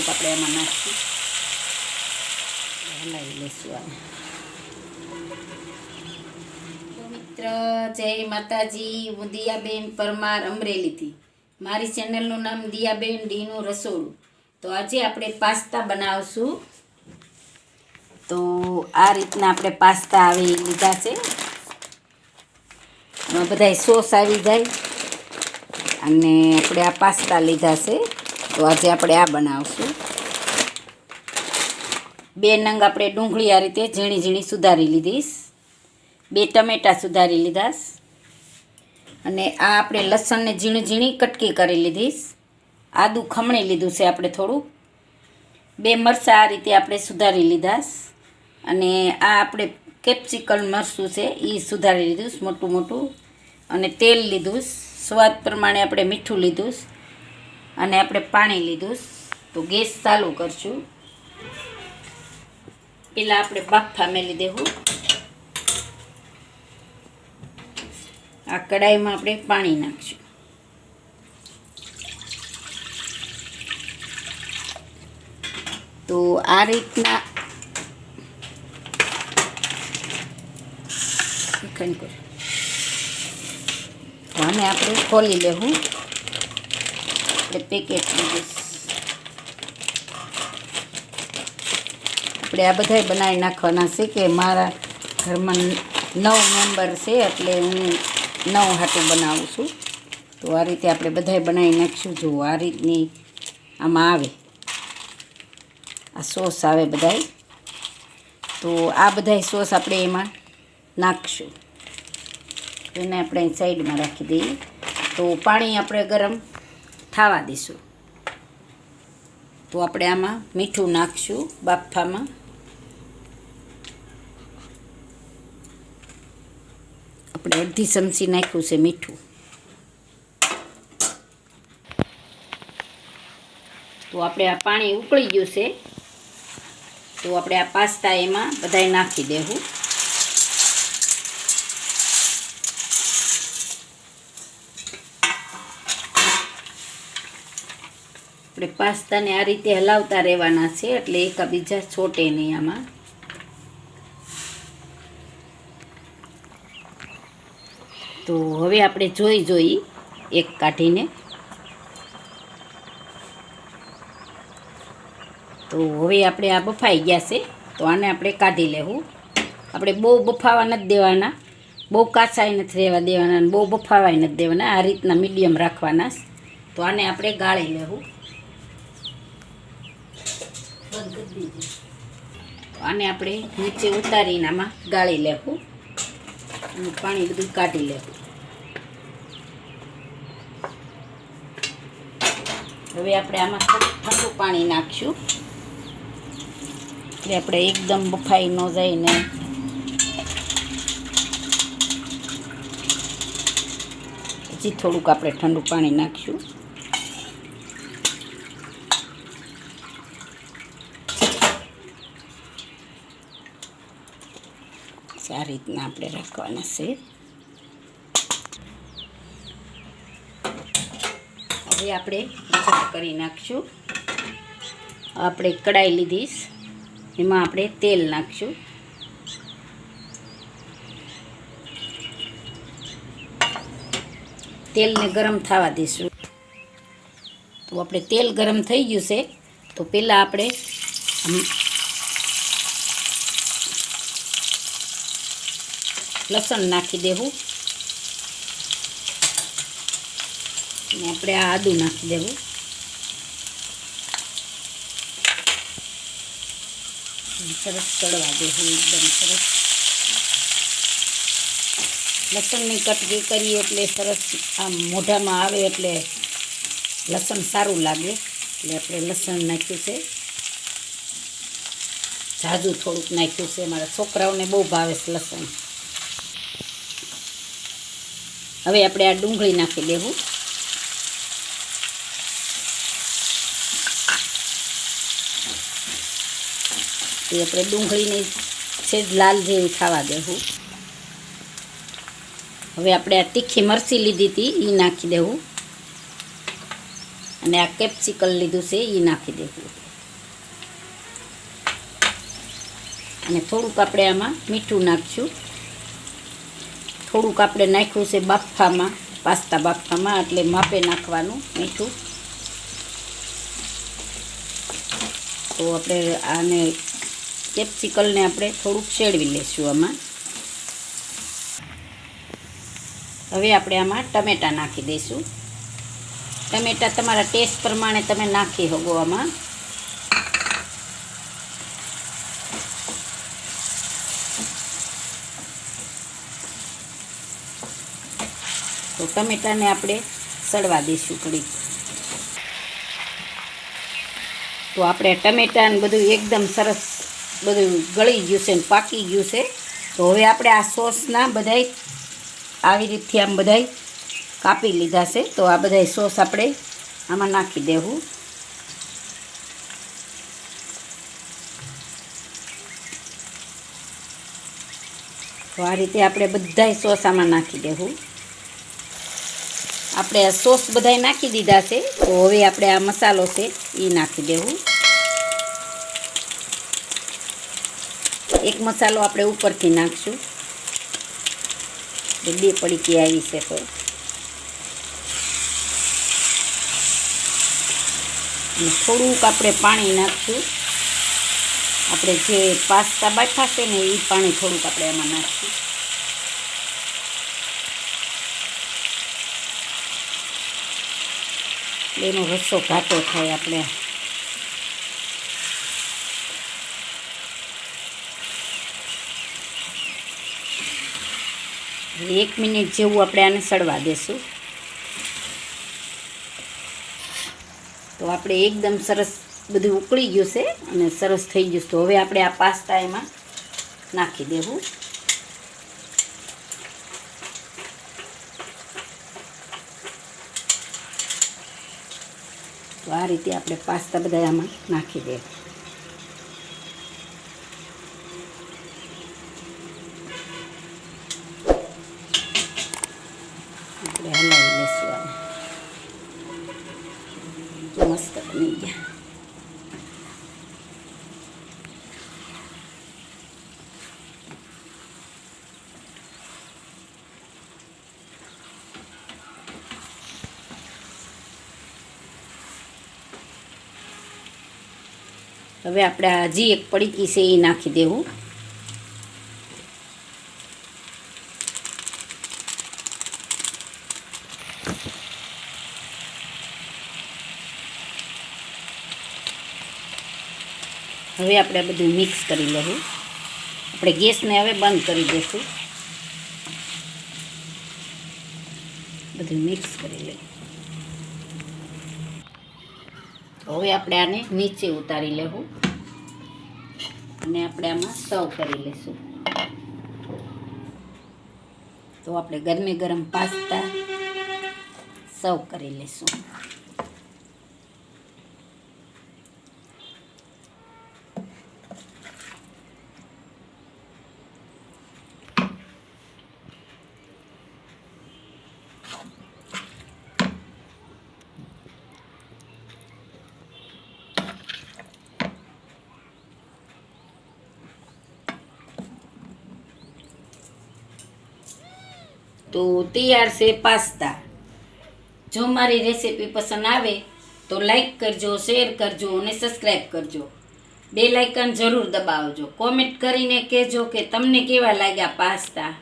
થોડુંક આપણે એમાં નાખીશું. હલાવી લઈશું આને. મિત્ર, જય માતાજી, હું દિયાબેન પરમાર અમરેલીથી. મારી ચેનલનું નામ દિયાબેન ડીનું રસોડું. તો આજે આપણે પાસ્તા બનાવશું. તો આ રીતના આપણે પાસ્તા આવી લીધા છે. બધા સોસ આવી જાય. અને આપણે આ પાસ્તા લીધા છે. તો આજે આપણે આ બનાવશું. બે નંગ આપણે ડુંગળી આ રીતે ઝીણી ઝીણી સુધારી લીધીશ. બે ટમેટાં સુધારી લીધાશ. અને આ આપણે લસણને ઝીણી ઝીણી કટકી કરી લીધીશ. આદું ખમણી લીધું છે આપણે થોડું. બે મરચાં આ રીતે આપણે સુધારી લીધાશ. અને આ આપણે કેપ્સિકલ મરચું છે એ સુધારી લીધું મોટું મોટું. અને તેલ લીધું સ્વાદ પ્રમાણે આપણે મીઠું લીધું. અને આપણે પાણી લીધું. તો ગેસ ચાલુ કરશું. પેલા આપણે બાફા મેલી દેવું. આ કડાઈમાં આપણે પાણી નાખશું. તો આ રીતના ખંડ આને આપણે ખોલી લેવું. આપણે પેકેટ લીધું આપણે આ બધાય બનાવી નાખવાના છે કે મારા ઘરમાં નવ મેમ્બર છે એટલે હું નવ હાટું બનાવું છું. તો આ રીતે આપણે બધાય બનાવી નાખીશું. જો આ રીતની આમાં આવે. આ સોસ આવે બધાય. તો આ બધાય સોસ આપણે એમાં નાખશું. એને આપણે સાઈડમાં રાખી દઈએ. તો પાણી આપણે ગરમ થવા દઈશું. તો આપણે આમાં મીઠું નાખશું બાફામાં. આપણે અડધી ચમચી નાખ્યું છે મીઠું. તો આપણે આ પાણી ઉકળી ગયું છે. તો આપણે આ પાસ્તા એમાં બધાય નાખી દેવું. આપણે પાસ્તાને આ રીતે હલાવતા રહેવાના છે, એટલે એકબીજા છોટે નહીં આમાં. તો હવે આપણે જોઈ જોઈ એક કાઢીને. તો હવે આપણે આ બફાઈ ગયા છે, તો આને આપણે કાઢી લેવું. આપણે બહુ બફાવા નથી દેવાના, બહુ કાચાઈ નથી રહેવા દેવાના બહુ બફાવાય નથી દેવાના, આ રીતના મીડિયમ રાખવાના તો આને આપણે ગાળી લેવું. બંધ. આને આપણે નીચે ઉતારીને આમાં ગાળી લેવું. પાણી બધું કાઢી લેવું. હવે આપણે આમાં ઠંડુ પાણી નાખશું. એટલે આપણે એકદમ બફાઈ ન જાય ને. પછી થોડુંક આપણે ઠંડુ પાણી નાખશું. આ રીતના આપણે રાખવાના છે. હવે આપણે મિક્સ કરી નાખશું. આપણે કડાઈ લીધીશ એમાં આપણે તેલ નાખશું. તેલને ગરમ થવા દઈશું. તો આપણે તેલ ગરમ થઈ ગયું છે. તો પહેલાં આપણે લસણ નાખી દેવું. અને આપણે આ આદું નાખી દેવું. સરસ ચડવા દેવું એકદમ સરસ. લસણની કટકી કરીએ એટલે સરસ આમ મોઢામાં આવે એટલે લસણ સારું લાગે. એટલે આપણે લસણ નાખ્યું છે. જાજુ થોડુંક નાખ્યું છે. મારા છોકરાઓને બહુ ભાવે છે લસણ. હવે આપણે આ ડુંગળી નાખી દેવું. એ આપણે ડુંગળીને છે લાલ જેવી થવા દેવું. હવે આપણે આ તીખી મરચી લીધી હતી એ નાખી દેવું. અને આ કેપ્સિકલ લીધું છે એ નાખી દેવું. અને થોડુંક આપણે આમાં મીઠું નાખશું. થોડુંક આપણે નાખ્યું છે બાફામાં, પાસ્તા બાફામાં, એટલે માપે નાખવાનું મીઠું. તો આપણે આને કેપ્સિકલને આપણે થોડુંક શેડવી લઈશું આમાં. હવે આપણે આમાં ટમેટાં નાખી દઈશું. ટમેટાં તમારા ટેસ્ટ પ્રમાણે તમે નાખી શકો આમાં. તો ટમેટાને આપણે સડવા દઈશું થોડીક. તો આપણે ટમેટાને બધું એકદમ સરસ બધું ગળી ગયું છે ને પાકી ગયું છે. તો હવે આપણે આ સોસના બધાય આવી રીતથી આમ બધાય કાપી લીધા છે. તો આ બધાય સોસ આપણે આમાં નાખી દેવું. તો આ રીતે આપણે બધાય સોસ આમાં નાખી દેવું. આપણે આ સોસ બધાય નાખી દીધા છે. તો હવે આપણે આ મસાલો છે એ નાખી દેવું. એક મસાલો આપણે ઉપરથી નાખશું. બે પડીકી આવી છે તો અને થોડુંક આપણે પાણી નાખશું. આપણે જે પાસ્તા બાફા છે ને એ પાણી થોડુંક આપણે એમાં નાખશું. એનો રસ્સો ઘાટો થાય આપણે. એક મિનિટ જેવું આપણે આને સડવા દેશું. તો આપણે એકદમ સરસ બધું ઉકળી ગયું છે અને સરસ થઈ ગયું છે. તો હવે આપણે આ પાસ્તા એમાં નાખી દેવું. તો આ રીતે આપણે પાસ્તા બધા આમાં નાખી દેવું આપણે હલાવી લઈશું આને તો મસ્ત બની ગયા હવે આપણે હજી એક પડીકી છે એ નાખી દેવું. હવે આપણે બધું મિક્સ કરી લઉં આપણે ગેસને હવે બંધ કરી દઈશું. બધું મિક્સ કરી લઈએ. હવે આપણે આને નીચે ઉતારી લેવું. અને આપણે આમાં સર્વ કરી લઈશું તો આપણે ગરમે ગરમ પાસ્તા સર્વ કરી લઈશું તો તૈયાર છે પાસ્તા. જો મારી રેસીપી પસંદ આવે તો લાઈક કરજો, શેર કરજો અને સબસ્ક્રાઈબ કરજો. બે લાઇકન જરૂર દબાવજો. કોમેન્ટ કરીને કહેજો કે તમને કેવા લાગ્યા પાસ્તા.